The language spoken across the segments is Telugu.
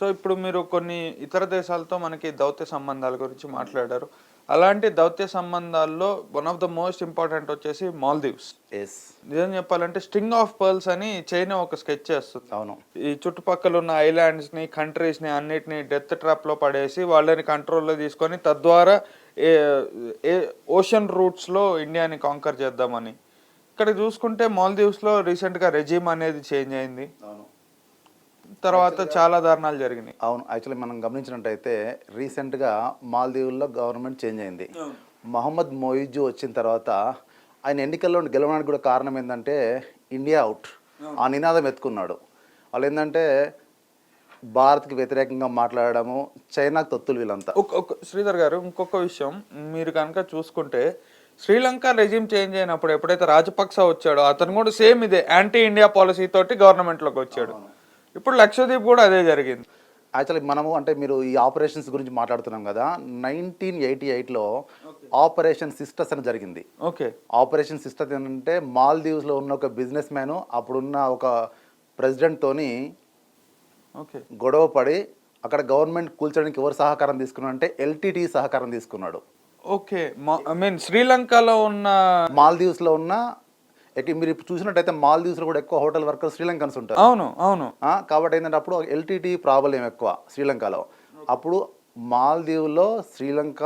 సో ఇప్పుడు మీరు కొన్ని ఇతర దేశాలతో మనకి దౌత్య సంబంధాల గురించి మాట్లాడారు. అలాంటి దౌత్య సంబంధాల్లో one of the most important వచ్చేసి మాల్దీవ్స్. ఎస్ నిజం చెప్పాలంటే స్ట్రింగ్ ఆఫ్ పర్ల్స్ అని చైనా ఒక స్కెచ్ చేస్తుంది. అవును. ఈ చుట్టుపక్కల ఉన్న ఐలాండ్స్ని కంట్రీస్ని అన్నిటిని డెత్ ట్రాప్లో పడేసి వాళ్ళని కంట్రోల్లో తీసుకొని తద్వారా ఏ ఏ ఓషన్ రూట్స్లో ఇండియాని కాంకర్ చేద్దామని. ఇక్కడ చూసుకుంటే మాల్దీవ్స్లో రీసెంట్గా రెజిమ్ అనేది చేంజ్ అయింది. అవును. తర్వాత చాలా దారుణాలు జరిగినాయి. అవును యాక్చువల్లీ మనం గమనించినట్టయితే రీసెంట్గా మాల్దీవుల్లో గవర్నమెంట్ చేంజ్ అయింది. మహమ్మద్ మొయిజు వచ్చిన తర్వాత ఆయన ఎన్నికల్లో గెలవడానికి కూడా కారణం ఏంటంటే ఇండియా అవుట్. ఆ. నినాదం ఎత్తుకున్నాడు. వాళ్ళు ఏంటంటే భారత్కి వ్యతిరేకంగా మాట్లాడడము చైనాకు తొత్తులు వీళ్ళంతా. శ్రీధర్ గారు ఇంకొక విషయం మీరు కనుక చూసుకుంటే శ్రీలంక రెజిమ్ చేంజ్ అయినప్పుడు ఎప్పుడైతే రాజపక్స వచ్చాడో అతను కూడా సేమ్ ఇదే యాంటీ ఇండియా పాలసీ తోటి గవర్నమెంట్లోకి వచ్చాడు ఇప్పుడు లక్షద్వీప్ కూడా అదే జరిగింది. యాక్చువల్లీ మనము అంటే మీరు ఈ ఆపరేషన్స్ గురించి మాట్లాడుతున్నాం కదా నైన్టీన్ ఎయిటీ ఎయిట్లో ఆపరేషన్ సిస్టర్స్ అని జరిగింది. ఓకే. ఆపరేషన్ సిస్టమ్ ఏంటంటే మాల్దీవ్స్లో ఉన్న ఒక బిజినెస్ మ్యాన్ అప్పుడున్న ఒక ప్రెసిడెంట్తోని ఓకే. గొడవ పడి అక్కడ గవర్నమెంట్ కూల్చడానికి ఎవరు సహకారం తీసుకున్నాడు అంటే ఎల్టీటీ సహకారం తీసుకున్నాడు. ఓకే. ఐ మీన్ శ్రీలంకలో ఉన్న మాల్దీవ్స్లో ఉన్న మీరు ఇప్పుడు చూసినట్టయితే మాల్దీవ్స్లో కూడా ఎక్కువ హోటల్ వర్కర్స్ శ్రీలంకన్స్ ఉంటారు. అవును అవును. కాబట్టి ఏంటంటే అప్పుడు ఎల్టీటీ ప్రాబ్లం ఎక్కువ శ్రీలంకలో. అప్పుడు మాల్దీవ్లో శ్రీలంక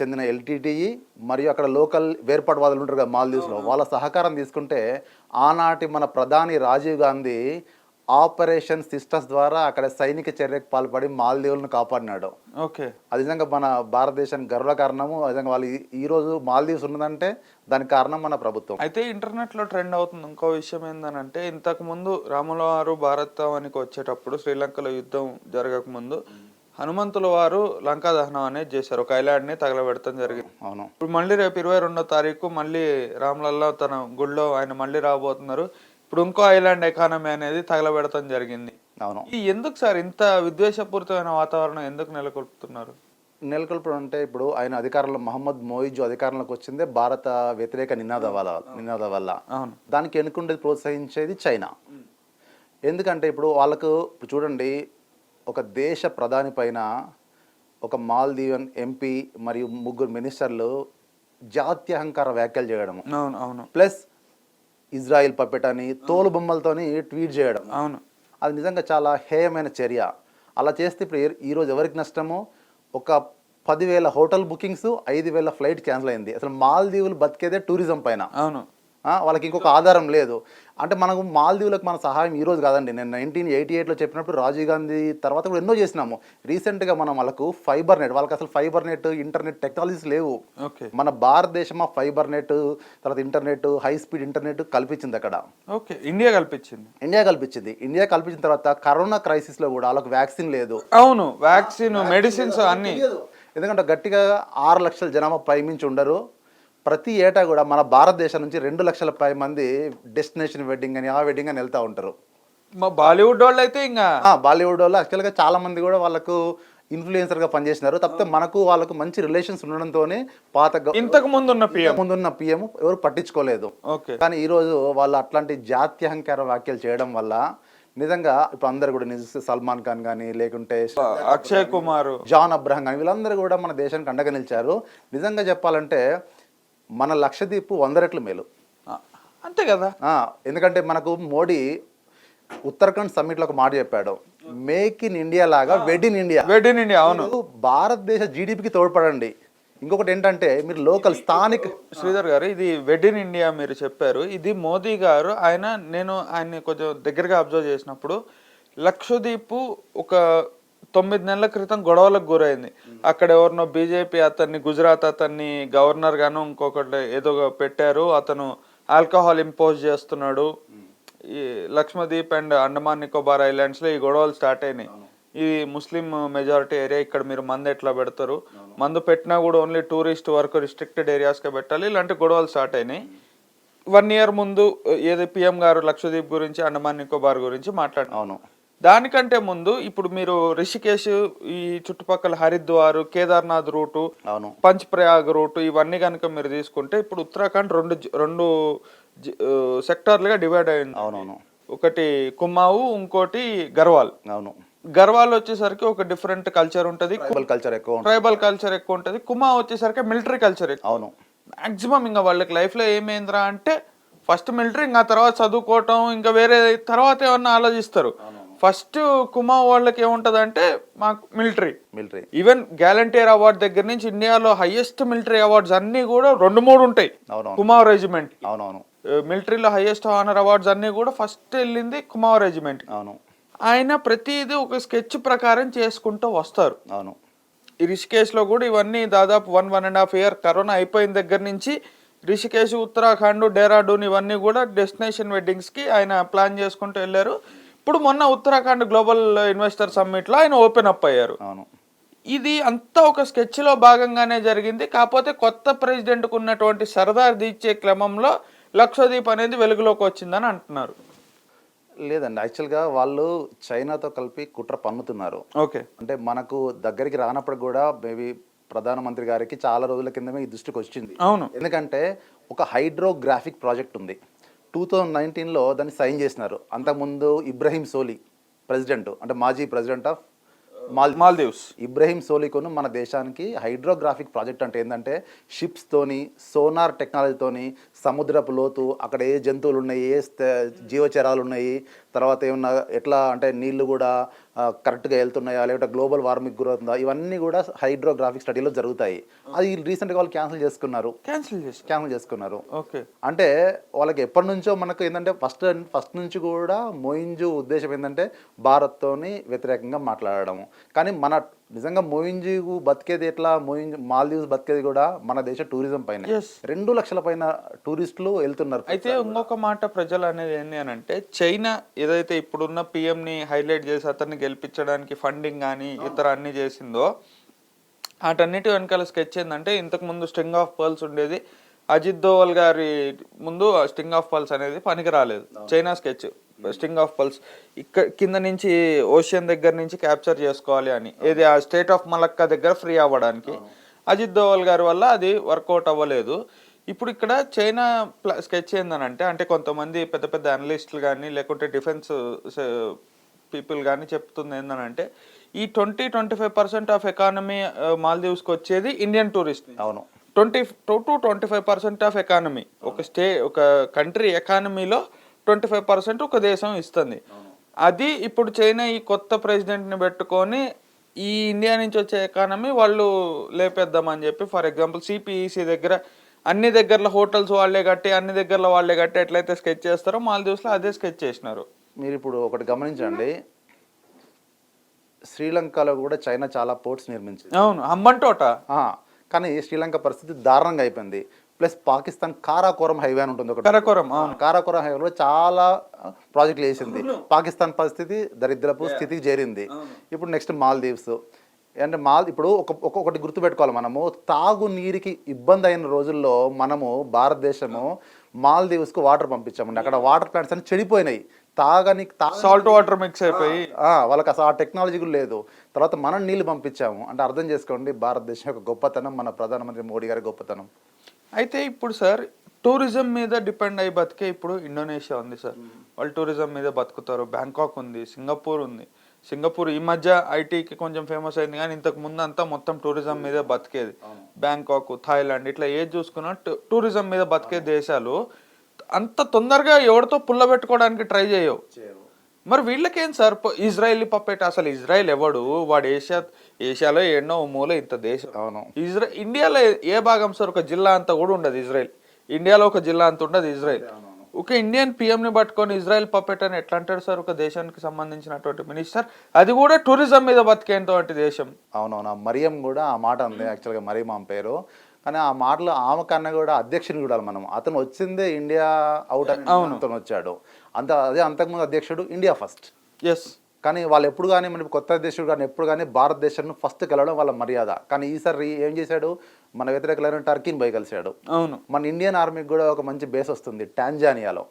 చెందిన ఎల్టీటీఈ మరియు అక్కడ లోకల్ వేర్పాటువాదులు ఉంటారు కదా మాల్దీవ్స్లో వాళ్ళ సహకారం తీసుకుంటే ఆనాటి మన ప్రధాని రాజీవ్ గాంధీ ఆపరేషన్ సిస్టర్స్ ద్వారా అక్కడ సైనిక చర్యకు పాల్పడి మాల్దీవులను కాపాడినాడు. ఓకే. అది నిజంగా మన భారతదేశానికి గర్వ కారణము. నిజంగా వాళ్ళు ఈ- రోజు మాల్దీవ్స్ ఉన్నదంటే దానికి కారణం మన ప్రభుత్వం. అయితే ఇంటర్నెట్లో ట్రెండ్ అవుతుంది. ఇంకో విషయం ఏంటంటే ఇంతకు ముందు రాముల వారు భారతానికి వచ్చేటప్పుడు శ్రీలంకలో యుద్ధం జరగక ముందు హనుమంతుల వారు లంకా దహనం అనేది చేశారు. ఒక ఐలాండ్ని తగలబెడతాం జరిగింది. అవును. ఇప్పుడు మళ్ళీ రేపు ఇరవై రెండో తారీఖు మళ్ళీ రామ్లల్లో తన గుడిలో ఆయన మళ్ళీ రాబోతున్నారు. ఇప్పుడు ఇంకో ఐలాండ్ ఎకానమీ అనేది తగలబెడతాం జరిగింది. అవును. ఈ ఎందుకు సార్ ఇంత విద్వేషపూరితమైన వాతావరణం ఎందుకు నెలకొల్పుతున్నారు? నెలకొల్పడం అంటే ఇప్పుడు ఆయన అధికారంలో మహమ్మద్ మోయిజు అధికారంలోకి వచ్చిందే భారత వ్యతిరేక నినాద వల్ల నినాద వల్ల. అవును. దానికి ఎన్నుకుండేది ప్రోత్సహించేది చైనా. ఎందుకంటే ఇప్పుడు వాళ్ళకు ఇప్పుడు చూడండి ఒక దేశ ప్రధాని పైన ఒక మాల్దీవన్ ఎంపీ మరియు ముగ్గురు మినిస్టర్లు జాత్యహంకార వ్యాఖ్యలు చేయడము. అవును అవును. ప్లస్ ఇజ్రాయిల్ పప్పెట్ అని తోలు బొమ్మలతోని ట్వీట్ చేయడం. అవును. అది నిజంగా చాలా హేయమైన చర్య. అలా చేస్తే ఇప్పుడు ఈరోజు ఎవరికి నష్టము? ఒక పదివేల హోటల్ బుకింగ్స్ ఐదు వేల ఫ్లైట్ క్యాన్సిల్ అయింది. అసలు మాల్దీవులు బతికేదే టూరిజం పైన. అవును. వాళ్ళకి ఇంకొక ఆధారం లేదు. అంటే మనకు మాల్దీవులకు మన సహాయం ఈ రోజు కాదండి. నేను నైన్టీన్ ఎయిటీ ఎయిట్లో చెప్పినప్పుడు రాజీవ్ గాంధీ తర్వాత కూడా ఎన్నో చేసినాము. రీసెంట్గా మనం వాళ్ళకు ఫైబర్ నెట్ వాళ్ళకి అసలు ఫైబర్ నెట్ ఇంటర్నెట్ టెక్నాలజీస్ లేవు. ఓకే మన భారతదేశం ఆ ఫైబర్ నెట్ తర్వాత ఇంటర్నెట్ హై స్పీడ్ ఇంటర్నెట్ కల్పించింది అక్కడ. ఓకే ఇండియా కల్పించింది. ఇండియా కల్పించింది. ఇండియా కల్పించిన తర్వాత కరోనా క్రైసిస్లో కూడా వాళ్ళకి వ్యాక్సిన్ లేదు. అవును. వ్యాక్సిన్ మెడిసిన్స్ అన్ని. ఎందుకంటే గట్టిగా ఆరు లక్షల జనాభా పైమించి ఉండరు. ప్రతి ఏటా కూడా మన భారతదేశం నుంచి రెండు లక్షల పై మంది డెస్టినేషన్ వెడ్డింగ్ అని ఆ వెడ్డింగ్ అని వెళ్తూ ఉంటారు. మా బాలీవుడ్ వాళ్ళు అయితే ఇంకా బాలీవుడ్ వాళ్ళు యాక్చువల్గా చాలా మంది కూడా వాళ్ళకు ఇన్ఫ్లుయెన్సర్గా పనిచేసినారు. తప్పితే మనకు వాళ్ళకు మంచి రిలేషన్స్ ఉండడంతోనే పాత గ- ఇంతకు ముందు ఉన్న పిఎం ముందున్న పిఎం ఎవరు పట్టించుకోలేదు. ఓకే. కానీ ఈరోజు వాళ్ళు అట్లాంటి జాత్యహంకార వ్యాఖ్యలు చేయడం వల్ల నిజంగా ఇప్పుడు అందరు కూడా నిజ సల్మాన్ ఖాన్ కానీ లేకుంటే అక్షయ్ కుమార్. జాన్ అబ్రహం కానీ వీళ్ళందరూ కూడా మన దేశానికి అండగా నిలిచారు. నిజంగా చెప్పాలంటే మన లక్షద్వీప్ వంద రెట్లు మేలు. అంతే కదా. ఎందుకంటే మనకు మోడీ ఉత్తరాఖండ్ సమ్మిట్లో ఒక మాట చెప్పాడు మేక్ ఇన్ ఇండియా లాగా wed in India. Wed in India అవును. భారతదేశ జీడిపికి తోడ్పడండి. ఇంకొకటి ఏంటంటే మీరు లోకల్ స్థానిక శ్రీధర్ గారు ఇది వెడ్ ఇన్ ఇండియా మీరు చెప్పారు. ఇది మోదీ గారు ఆయన నేను ఆయన్ని కొంచెం దగ్గరగా అబ్జర్వ్ చేసినప్పుడు లక్షద్వీప్ ఒక తొమ్మిది నెలల క్రితం గొడవలకు గురైంది. అక్కడ ఎవరినో బీజేపీ అతన్ని గుజరాత్ అతన్ని గవర్నర్ గాను ఇంకొకటి ఏదో పెట్టారు. అతను ఆల్కహాల్ ఇంపోజ్ చేస్తున్నాడు. ఈ లక్ష్మదీప్ అండ్ అండమాన్ నికోబార్ ఐలాండ్స్లో ఈ గొడవలు స్టార్ట్ అయినాయి. ఇది ముస్లిం మెజారిటీ ఏరియా ఇక్కడ మీరు మందు ఎట్లా పెడతారు? మందు పెట్టినా కూడా ఓన్లీ టూరిస్ట్ వరకు రిస్ట్రిక్టెడ్ ఏరియాస్కే పెట్టాలి. ఇలాంటి గొడవలు స్టార్ట్ అయినాయి. వన్ ఇయర్ ముందు ఏది పిఎం గారు లక్షద్వీప్ గురించి అండమాన్ నికోబార్ గురించి మాట్లాడారు. అవును. దానికంటే ముందు ఇప్పుడు మీరు రిషికేశ్ ఈ చుట్టుపక్కల హరిద్వార్ కేదార్నాథ్ రూటు అవును. పంచ్ ప్రయాగ్ రూట్ ఇవన్నీ కనుక మీరు తీసుకుంటే ఇప్పుడు ఉత్తరాఖండ్ రెండు రెండు సెక్టార్లుగా డివైడ్ అయింది. అవునవును. ఒకటి కుమ్మావు ఇంకోటి గర్వాల్. అవును. గర్వాల్ వచ్చేసరికి ఒక డిఫరెంట్ కల్చర్ ఉంటుంది. కల్చర్ ఎక్కువ. ట్రైబల్ కల్చర్ ఎక్కువ ఉంటుంది. కుమా వచ్చేసరికి మిలిటరీ కల్చర్ ఎక్కువ. అవును. మాక్సిమం ఇంకా వాళ్ళకి లైఫ్లో ఏమైందిరా అంటే ఫస్ట్ మిలిటరీ ఇంకా తర్వాత చదువుకోవటం ఇంకా వేరే తర్వాత ఏమన్నా ఆలోచిస్తారు. ఫస్ట్ కుమా వాళ్ళకి ఏముంటది అంటే మాకు military. Military. Even gallantry award దగ్గర నుంచి ఇండియాలో హైయెస్ట్ మిలిటరీ అవార్డ్స్ అన్ని కూడా రెండు మూడు ఉంటాయి. కుమార్ రెజిమెంట్ అవునవును. మిలిటరీలో హైయెస్ట్ ఆనర్ అవార్డ్స్ అన్ని కూడా ఫస్ట్ వెళ్ళింది కుమార్ రెజిమెంట్ అవును. ఆయన ప్రతిదీ ఒక స్కెచ్ ప్రకారం చేసుకుంటూ వస్తారు. అవును. ఈ రిషికేశ్లో కూడా ఇవన్నీ దాదాపు one one and half year corona అయిపోయిన దగ్గర నుంచి రిషికేశ్ ఉత్తరాఖండ్ డెరాడూన్ ఇవన్నీ కూడా డెస్టినేషన్ వెడ్డింగ్స్కి ఆయన ప్లాన్ చేసుకుంటూ వెళ్ళారు. ఇప్పుడు మొన్న ఉత్తరాఖండ్ గ్లోబల్ ఇన్వెస్టర్ సమ్మిట్లో ఆయన ఓపెన్ అప్ అయ్యారు. అవును. ఇది అంతా ఒక స్కెచ్లో భాగంగానే జరిగింది. కాకపోతే కొత్త ప్రెసిడెంట్కు ఉన్నటువంటి సరదార్ తీర్చే క్రమంలో లక్షద్వీప్ అనేది వెలుగులోకి వచ్చిందని అంటున్నారు. లేదండి. యాక్చువల్గా వాళ్ళు చైనాతో కలిపి కుట్ర పన్నుతున్నారు. ఓకే. అంటే మనకు దగ్గరికి రానప్పుడు కూడా మేబీ ప్రధానమంత్రి గారికి చాలా రోజుల కిందమే ఈ దృష్టికి వచ్చింది అవును. ఎందుకంటే ఒక హైడ్రోగ్రాఫిక్ ప్రాజెక్ట్ ఉంది. టూ థౌజండ్ నైన్టీన్లో దాన్ని సైన్ చేసినారు. అంతకుముందు ఇబ్రహీం సోలీ ప్రెసిడెంట్ అంటే మాజీ ప్రెసిడెంట్ ఆఫ్ మాల్ మాల్దీవ్స్. ఇబ్రహీం సోలికోను మన దేశానికి హైడ్రోగ్రాఫిక్ ప్రాజెక్ట్ అంటే ఏంటంటే షిప్స్తోని సోనార్ టెక్నాలజీతోని సముద్రపు లోతు అక్కడ ఏ జంతువులు ఉన్నాయి ఏ జీవచరాలు ఉన్నాయి తర్వాత ఏమన్నా ఎట్లా అంటే నీళ్ళు కూడా కరెక్ట్గా వెళ్తున్నాయా? లేకపోతే గ్లోబల్ వార్మింగ్ గురవుతుందా? ఇవన్నీ కూడా హైడ్రోగ్రాఫిక్ స్టడీలో జరుగుతాయి. అది రీసెంట్గా వాళ్ళు క్యాన్సిల్ చేసుకున్నారు. క్యాన్సిల్ చేసి క్యాన్సిల్ చేసుకున్నారు. ఓకే. అంటే వాళ్ళకి ఎప్పటి నుంచో మనకు ఏంటంటే ఫస్ట్ ఫస్ట్ నుంచి కూడా మోయింజు ఉద్దేశం ఏంటంటే భారత్తోని వ్యతిరేకంగా మాట్లాడడం. కానీ మన నిజంగా మోయింజు బతికేది ఎట్లా? మోయింజు మాల్దీవ్స్ బతికేది కూడా మన దేశ టూరిజం పైన. రెండు లక్షల పైన టూరిస్టులు వెళ్తున్నారు. అయితే ఇంకొక మాట ప్రజలు అనేది ఏంటి అని అంటే చైనా ఏదైతే ఇప్పుడున్న PM ని హైలైట్ చేసి అతన్ని గెలిపించడానికి ఫండింగ్ కానీ ఇతర అన్ని చేసిందో వాటన్నిటి వెనకాల స్కెచ్ ఏంటంటే ఇంతకు ముందు స్ట్రింగ్ ఆఫ్ పర్ల్స్ ఉండేది. అజిత్ దోవల్ గారి ముందు స్ట్రింగ్ ఆఫ్ పల్స్ అనేది పనికి రాలేదు China sketch string of pearls. ఇక్కడ కింద నుంచి ఓషియన్ దగ్గర నుంచి క్యాప్చర్ చేసుకోవాలి అని. ఏది ఆ స్టేట్ ఆఫ్ మలక్కా దగ్గర ఫ్రీ అవ్వడానికి. అజిత్ దోవల్ గారి వల్ల అది వర్కౌట్ అవ్వలేదు. ఇప్పుడు ఇక్కడ చైనా స్కెచ్ ఏందనంటే అంటే కొంతమంది పెద్ద పెద్ద అనలిస్టులు కానీ లేకుంటే డిఫెన్స్ పీపుల్ కానీ చెప్తుంది ఏందనంటే ఈ twenty twenty five percent of economy మాల్దీవ్స్కి వచ్చేది ఇండియన్ టూరిస్ట్ అవును. Twenty two to twenty five percent of economy. ఒక స్టే ఒక కంట్రీ ఎకానమీలో ట్వంటీ ఫైవ్ పర్సెంట్ ఒక దేశం ఇస్తుంది. అది ఇప్పుడు చైనా ఈ కొత్త ప్రెసిడెంట్ని పెట్టుకొని ఈ ఇండియా నుంచి వచ్చే ఎకానమీ వాళ్ళు లేపేద్దామని చెప్పి ఫర్ ఎగ్జాంపుల్ సిపిఈసి దగ్గర అన్ని దగ్గరలో హోటల్స్ వాళ్ళే కట్టి అన్ని దగ్గరలో వాళ్ళే కట్టి ఎట్లయితే స్కెచ్ చేస్తారో మాల్దీవ్స్లో అదే స్కెచ్ చేసినారు. మీరు ఇప్పుడు ఒకటి గమనించండి. శ్రీలంకలో కూడా చైనా చాలా పోర్ట్స్ నిర్మించింది. అవును హంబంటోట కానీ శ్రీలంక పరిస్థితి దారుణంగా అయిపోయింది. ప్లస్ పాకిస్తాన్ కారాకోరం హైవే అని ఉంటుంది ఒకటి. కరకొరం కారాకోరం హైవేలో చాలా ప్రాజెక్టులు వేసింది. పాకిస్తాన్ పరిస్థితి దరిద్రపు స్థితికి చేరింది. ఇప్పుడు నెక్స్ట్ మాల్దీవ్స్. అంటే మాల్ ఇప్పుడు ఒక ఒక్కొక్కటి గుర్తుపెట్టుకోవాలి మనము. తాగునీరుకి ఇబ్బంది అయిన రోజుల్లో మనము భారతదేశము మాల్దీవ్స్కు వాటర్ పంపించామండి. అక్కడ వాటర్ ప్లాంట్స్ అన్ని చెడిపోయినాయి. తాగని తాగ సాల్ట్ వాటర్ మిక్స్ అయిపోయి. వాళ్ళకి అసలు ఆ టెక్నాలజీ కూడా లేదు. తర్వాత మనం నీళ్ళు పంపించాము. అంటే అర్థం చేసుకోండి భారతదేశం యొక్క గొప్పతనం మన ప్రధానమంత్రి మోడీ గారి గొప్పతనం. అయితే ఇప్పుడు సార్ టూరిజం మీద డిపెండ్ అయ్యి బతికే ఇప్పుడు ఇండోనేషియా ఉంది సార్. వాళ్ళు టూరిజం మీద బతుకుతారు. బ్యాంకాక్ ఉంది సింగపూర్ ఉంది. సింగపూర్ ఈ మధ్య ఐటీకి కొంచెం ఫేమస్ అయింది కానీ ఇంతకు ముందు అంతా మొత్తం టూరిజం మీద బతికేది. బ్యాంకాక్ థాయిలాండ్ ఇట్లా ఏది చూసుకున్నా టూరిజం మీద బతికే దేశాలు అంత తొందరగా ఎవరితో పుల్లబెట్టుకోవడానికి ట్రై చేయవు. మరి వీళ్ళకేం సార్? ఇజ్రాయెలీ పప్పెట్ అసలు ఇజ్రాయెల్ ఎవడు? వాడు ఏషియా ఏషియాలో ఎన్నో మూల ఇంత దేశం. అవును. ఇజ్రా ఇండియాలో ఏ భాగం సార్? ఒక జిల్లా అంతా కూడా ఉండదు ఇజ్రాయెల్. ఇండియాలో ఒక జిల్లా అంత ఉండదు ఇజ్రాయెల్. ఒక ఇండియన్ PM ని పట్టుకొని ఇజ్రాయెల్ పప్పెట్ అని ఎట్లా అంటాడు సార్? ఒక దేశానికి సంబంధించినటువంటి మినిస్టర్. అది కూడా టూరిజం మీద బతికేటువంటి దేశం. అవునవును. మరియం కూడా ఆ మాట ఉంది యాక్చువల్గా మరియం ఆమె పేరు. కానీ ఆ మాటలో ఆమె కన్నా కూడా అధ్యక్షుని చూడాలి మనం. అతను వచ్చిందే ఇండియా అవుట్ అని అతను వచ్చాడు. అంత అదే అంతకుముందు అధ్యక్షుడు ఇండియా ఫస్ట్. ఎస్ కానీ వాళ్ళు ఎప్పుడు కానీ మన కొత్త అధ్యక్షుడు కానీ ఎప్పుడు కానీ భారతదేశాన్ని ఫస్ట్ కలవడం వాళ్ళ మర్యాద. కానీ ఈసారి ఏం చేశాడు? మన వ్యతిరేకలైన టర్కీని పోయి కలిశాడు. అవును. మన ఇండియన్ ఆర్మీకి కూడా ఒక మంచి బేస్ వస్తుంది టాంజానియాలో.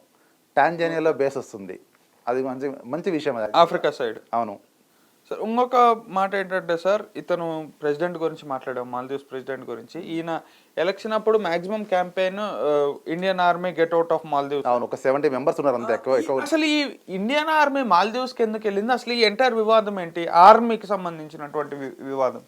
టాంజానియాలో బేస్ వస్తుంది. అది మంచి మంచి విషయం అది. ఆఫ్రికా సైడ్ అవును. సార్ ఇంకొక మాట ఏంటంటే సార్ ఇతను ప్రెసిడెంట్ గురించి మాట్లాడాం మాల్దీవ్స్ ప్రెసిడెంట్ గురించి. ఈయన ఎలక్షన్ అప్పుడు maximum campaign Indian army get out of Maldives. అవును ఒక సెవెంటీ మెంబర్స్ ఉన్నారు అంతే ఎక్కువ అసలు ఈ ఇండియన్ ఆర్మీ మాల్దీవ్స్కి ఎందుకు వెళ్ళింది? అసలు ఈ ఎంటైర్ వివాదం ఏంటి? ఆర్మీకి సంబంధించినటువంటి వివాదం.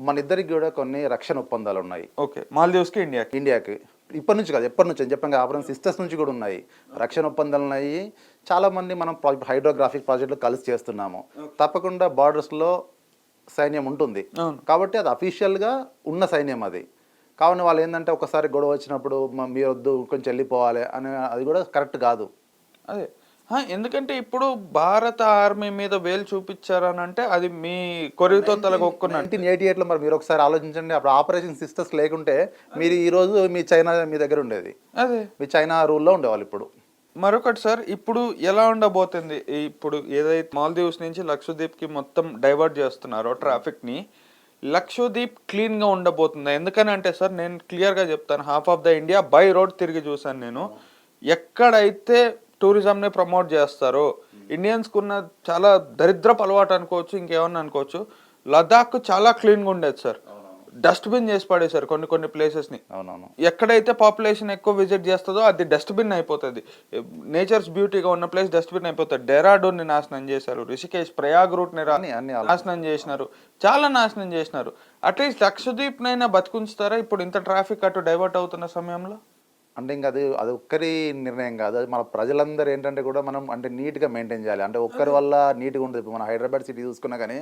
మన ఇద్దరికి కూడా కొన్ని రక్షణ ఒప్పందాలు ఉన్నాయి. ఓకే మాల్దీవ్స్కి ఇండియాకి. ఇండియాకి. ఇప్పటి నుంచి కాదు ఎప్పటి నుంచి? అని చెప్పాం ఆపరం సిస్టర్స్ నుంచి కూడా ఉన్నాయి. రక్షణ ఒప్పందాలు ఉన్నాయి చాలా మంది మనం ప్రాజెక్ట్ హైడ్రోగ్రాఫిక్ ప్రాజెక్టులు కలిసి చేస్తున్నాము. తప్పకుండా బార్డర్స్లో సైన్యం ఉంటుంది. కాబట్టి అది అఫీషియల్గా ఉన్న సైన్యం అది. కావున వాళ్ళు ఏంటంటే ఒకసారి గొడవ వచ్చినప్పుడు "మ- మీరు వద్దు కొంచెం వెళ్ళిపోవాలి అని అది కూడా కరెక్ట్ కాదు. అదే. ఎందుకంటే ఇప్పుడు భారత ఆర్మీ మీద వేలు చూపించారని అంటే అది మీ కొరివితో తలగొక్కున్నట్టు. నైన్టీన్ ఎయిటీ ఎయిట్లో మరి మీరు ఒకసారి ఆలోచించండి. అప్పుడు ఆపరేషన్ సిస్టర్స్ లేకుంటే మీరు ఈ రోజు మీ చైనా మీ దగ్గర ఉండేది. అదే. మీ చైనా రూల్లో ఉండేవాళ్ళు ఇప్పుడు. మరొకటి సార్ ఇప్పుడు ఎలా ఉండబోతుంది? ఇప్పుడు ఏదైతే మాల్దీవ్స్ నుంచి లక్షద్వీప్కి మొత్తం డైవర్ట్ చేస్తున్నారో ట్రాఫిక్ని లక్షద్వీప్ క్లీన్గా ఉండబోతుంది? ఎందుకని అంటే సార్ నేను క్లియర్గా చెప్తాను. Half of the India by road తిరిగి చూసాను నేను. ఎక్కడైతే టూరిజం ని ప్రమోట్ చేస్తారో. ఇండియన్స్ కున్న చాలా దరిద్రపు అలవాటు అనుకోవచ్చు ఇంకేమన్నా అనుకోవచ్చు. లదాఖ్ చాలా క్లీన్గా ఉండేది సార్. డస్ట్బిన్ చేసి పడేశారు కొన్ని కొన్ని ప్లేసెస్ని అవునవును. ఎక్కడైతే పాపులేషన్ ఎక్కువ విజిట్ చేస్తుందో అది డస్ట్బిన్ అయిపోతుంది. నేచర్స్ బ్యూటీగా ఉన్న ప్లేస్ డస్ట్బిన్ అయిపోతుంది. డెరాడూన్ని నాశనం చేశారు. రిషికేష్ ప్రయాగ్ రూట్ని రా- అన్ని అన్ని నాశనం చేసినారు. చాలా నాశనం చేసినారు. అట్లీస్ట్ లక్షద్వీప్ నైనా బతికుంచుతారా ఇప్పుడు ఇంత ట్రాఫిక్ అటు డైవర్ట్ అవుతున్న సమయంలో? అంటే ఇంకా అది అది ఒక్కరి నిర్ణయం కాదు. అది మన ప్రజలందరూ ఏంటంటే కూడా మనం అంటే నీట్గా మెయింటైన్ చేయాలి. అంటే ఒక్కరి వల్ల నీట్గా ఉంటుంది ఇప్పుడు మన హైదరాబాద్ సిటీ చూసుకున్నా కానీ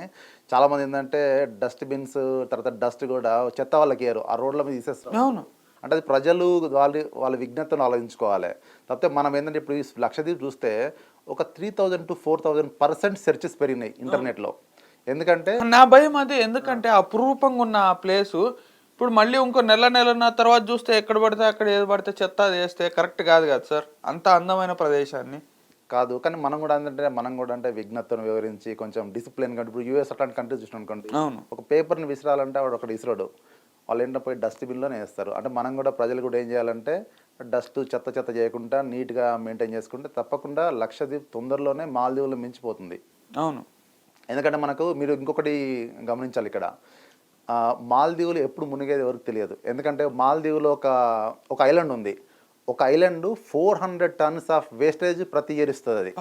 చాలా మంది ఏంటంటే డస్ట్బిన్స్ తర్వాత డస్ట్ కూడా చెత్త వాళ్ళకి వేయరు ఆ రోడ్ల మీద తీసేస్తారు. అవును. అంటే అది ప్రజలు వాళ్ళ వాళ్ళ విజ్ఞతను ఆలోచించుకోవాలి. తప్పితే మనం ఏంటంటే ఇప్పుడు ఈ లక్షద్వీప్ చూస్తే ఒక three thousand to four thousand percent searches పెరిగినాయి ఇంటర్నెట్లో. ఎందుకంటే నా భయం అది. ఎందుకంటే అపురూపంగా ఉన్న ఆ ప్లేసు ఇప్పుడు మళ్ళీ ఇంకో నెల నెలన్న తర్వాత చూస్తే ఎక్కడ పడితే అక్కడ ఏది పడితే చెత్త అది వేస్తే కరెక్ట్ కాదు కదా సార్? అంత అందమైన ప్రదేశాన్ని కాదు. కానీ మనం కూడా ఏంటంటే మనం కూడా అంటే విఘ్నతను వివరించి కొంచెం డిసిప్లిన్గా ఇప్పుడు యూఎస్ అట్లాంటి కంట్రీస్ చూసినాం అనుకోండి. అవును. ఒక పేపర్ని విసిరాలంటే వాడు ఒకటి విసిరాడు. వాళ్ళు ఏంటో పోయి డస్ట్బిన్లోనే వేస్తారు. అంటే మనం కూడా ప్రజలు కూడా ఏం చేయాలంటే డస్ట్ చెత్త చెత్త చేయకుండా నీట్గా మెయింటైన్ చేసుకుంటే తప్పకుండా లక్షద్వీప్ తొందరలోనే మాల్దీవులు మించిపోతుంది. అవును. ఎందుకంటే మనకు మీరు ఇంకొకటి గమనించాలి ఇక్కడ. మాల్దీవులు ఎప్పుడు మునిగేది ఎవరికి తెలియదు. ఎందుకంటే మాల్దీవులో ఒక ఒక ఐలాండ్ ఉంది. ఒక island four hundred tons of wastage ప్రతి ఇయర్ ఇస్తుంది అది.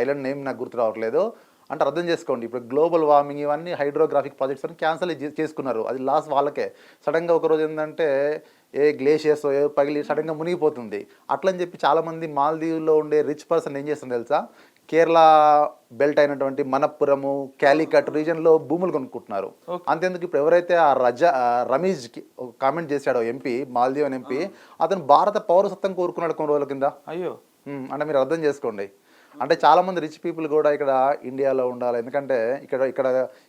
ఐలాండ్ నేమ్ నాకు గుర్తు రావట్లేదు. అంటే అర్థం చేసుకోండి ఇప్పుడు గ్లోబల్ వార్మింగ్ ఇవన్నీ హైడ్రోగ్రాఫిక్ ప్రాజెక్ట్స్ అన్ని క్యాన్సిల్ చేసుకున్నారు. అది లాస్ వాళ్ళకే. సడన్గా ఒక రోజు ఏంటంటే ఏ గ్లేషియర్స్ ఏ పగిలి సడన్గా మునిగిపోతుంది. అట్లని చెప్పి చాలామంది మాల్దీవుల్లో ఉండే రిచ్ పర్సన్ ఏం చేస్తుంది తెలుసా? కేరళ బెల్ట్ అయినటువంటి మనప్పురము క్యాలికట్ రీజన్లో భూములు కొనుక్కుంటున్నారు. అంతేందుకు ఇప్పుడు ఎవరైతే ఆ రజా రమీజ్కి కామెంట్ చేశాడో ఎంపీ మాల్దీవ్ అని ఎంపీ అతను భారత పౌరసత్వం కోరుకున్నాడు కొన్ని రోజుల కింద. అయ్యో. అంటే మీరు అర్థం చేసుకోండి. అంటే చాలా మంది రిచ్ పీపుల్ కూడా ఇక్కడ ఇండియాలో ఉండాలి. ఎందుకంటే ఇక్కడ ఇక్కడ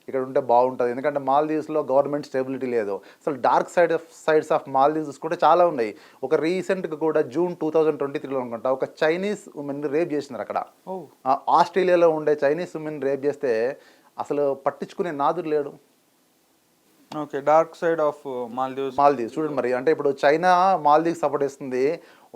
ఇక్కడ ఉంటే బాగుంటుంది. ఎందుకంటే మాల్దీవ్స్లో గవర్నమెంట్ స్టెబిలిటీ లేదు. అసలు dark side of sides of Maldives కూడా చాలా ఉన్నాయి. ఒక రీసెంట్గా కూడా జూన్ టూ థౌజండ్ ట్వంటీ త్రీలో అనుకుంటా ఒక చైనీస్ ఉమెన్ రేప్ చేసినారు అక్కడ. ఆస్ట్రేలియాలో ఉండే చైనీస్ ఉమెన్ రేప్ చేస్తే అసలు పట్టించుకునే నాదుడు లేడు. Okay dark side of Maldives Maldives చూడండి మరి. అంటే ఇప్పుడు చైనా మాల్దీవ్స్ సపోర్ట్ ఇస్తుంది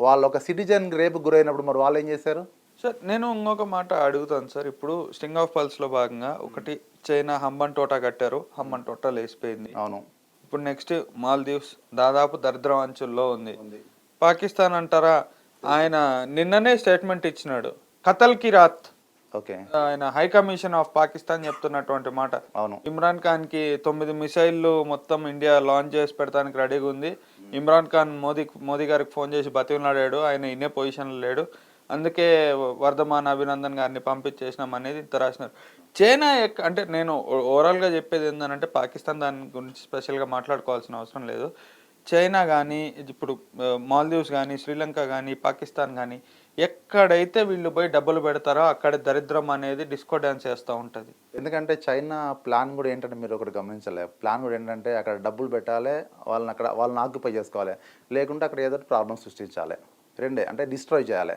వాళ్ళు ఒక సిటిజన్ రేపు గురైనప్పుడు మరి వాళ్ళు ఏం చేశారు? సార్ నేను ఇంకొక మాట అడుగుతాను సార్. ఇప్పుడు స్టింగ్ ఆఫ్ పల్స్లో భాగంగా ఒకటి చైనా హంబన్ టోటా కట్టారు. హంబన్ టోటా లేసిపోయింది అవును. ఇప్పుడు నెక్స్ట్ మాల్దీవ్స్ దాదాపు దరిద్రం అంచుల్లో ఉంది. పాకిస్తాన్ అంటారా? ఆయన నిన్ననే స్టేట్మెంట్ ఇచ్చినాడు. కతల్కి రాత్. ఓకే. ఆయన హై కమిషన్ ఆఫ్ పాకిస్తాన్ చెప్తున్నటువంటి మాట. అవును. ఇమ్రాన్ ఖాన్కి తొమ్మిది మిసైల్లు మొత్తం ఇండియా లాంచ్ చేసి పెడతానికి రెడీగా ఉంది. ఇమ్రాన్ ఖాన్ మోదీ మోదీ గారికి ఫోన్ చేసి బతిమలాడాడు. ఆయన ఇన్నే పొజిషన్లో లేడు. అందుకే వర్ధమాన్ అభినందన్ గారిని పంపించేసినాం అనేది ఇంత రాసినారు చైనా ఎక్క- అంటే నేను ఓవరాల్గా చెప్పేది ఏంటంటే పాకిస్తాన్ దాని గురించి స్పెషల్గా మాట్లాడుకోవాల్సిన అవసరం లేదు. చైనా కానీ ఇప్పుడు మాల్దీవ్స్ కానీ శ్రీలంక కానీ పాకిస్తాన్ కానీ ఎక్కడైతే వీళ్ళు పోయి డబ్బులు పెడతారో అక్కడ దరిద్రం అనేది డిస్కో డ్యాన్స్ చేస్తూ ఉంటుంది. ఎందుకంటే చైనా ప్లాన్ కూడా ఏంటంటే మీరు ఒకటి గమనించలే. ప్లాన్ కూడా ఏంటంటే అక్కడ డబ్బులు పెట్టాలి వాళ్ళని అక్కడ వాళ్ళని ఆక్యుపై చేసుకోవాలి. లేకుంటే అక్కడ ఏదో ప్రాబ్లం సృష్టించాలి. రెండే అంటే డిస్ట్రాయ్ చేయాలి.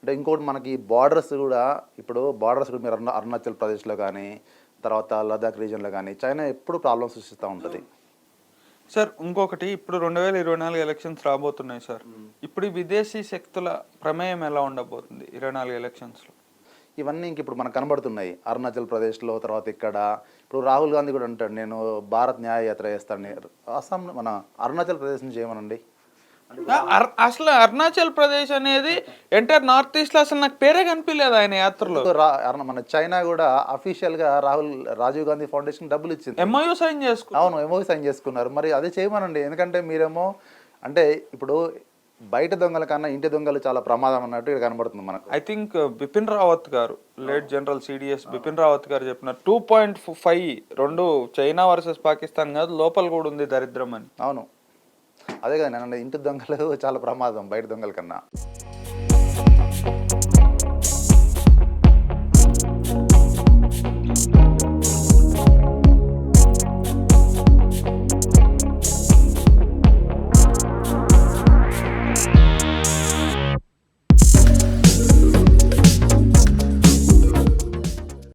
అంటే ఇంకోటి మనకి బార్డర్స్ కూడా ఇప్పుడు బార్డర్స్ కూడా మీరు అరుణ అరుణాచల్ ప్రదేశ్లో కానీ తర్వాత లదాఖ్ రీజియన్లో కానీ చైనా ఎప్పుడు ప్రాబ్లం సృష్టిస్తూ ఉంటుంది. సార్ ఇంకొకటి ఇప్పుడు రెండు వేల ఇరవై నాలుగు ఎలక్షన్స్ రాబోతున్నాయి సార్. ఇప్పుడు విదేశీ శక్తుల ప్రమేయం ఎలా ఉండబోతుంది ఇరవై నాలుగు ఎలక్షన్స్లో? ఇవన్నీ ఇంక ఇప్పుడు మనకు కనబడుతున్నాయి. అరుణాచల్ ప్రదేశ్లో తర్వాత ఇక్కడ. ఇప్పుడు రాహుల్ గాంధీ కూడా అంటాడు నేను భారత్ న్యాయ యాత్ర చేస్తాను. అస్సాం మన అరుణాచల్ ప్రదేశ్ నుంచి ఏమనండి? అసలు అరుణాచల్ ప్రదేశ్ అనేది ఎంటైర్ నార్త్ ఈస్ట్లో అసలు నాకు పేరే కనిపించలేదు ఆయన యాత్రలో. మన చైనా కూడా అఫీషియల్గా రాహుల్ రాజీవ్ గాంధీ ఫౌండేషన్ డబ్బులు ఇచ్చింది. ఎంఐఓ సైన్ చేసుకు అవును ఏమో సైన్ చేసుకున్నారు. మరి అదే చేయమనండి. ఎందుకంటే మీరేమో అంటే ఇప్పుడు బయట దొంగల కన్నా ఇంటి దొంగలు చాలా ప్రమాదం అన్నట్టు ఇక్కడ కనబడుతుంది మనకు. ఐ థింక్ బిపిన్ రావత్ గారు late general CDS Bipin Rawat గారు చెప్పినారు టూ పాయింట్ ఫైవ్ రెండు చైనా వర్సెస్ పాకిస్తాన్ కాదు లోపల కూడా ఉంది దరిద్రం అని. అవును. అదే కదా నేను ఇంటి దొంగలు చాలా ప్రమాదం బయట దొంగల కన్నా.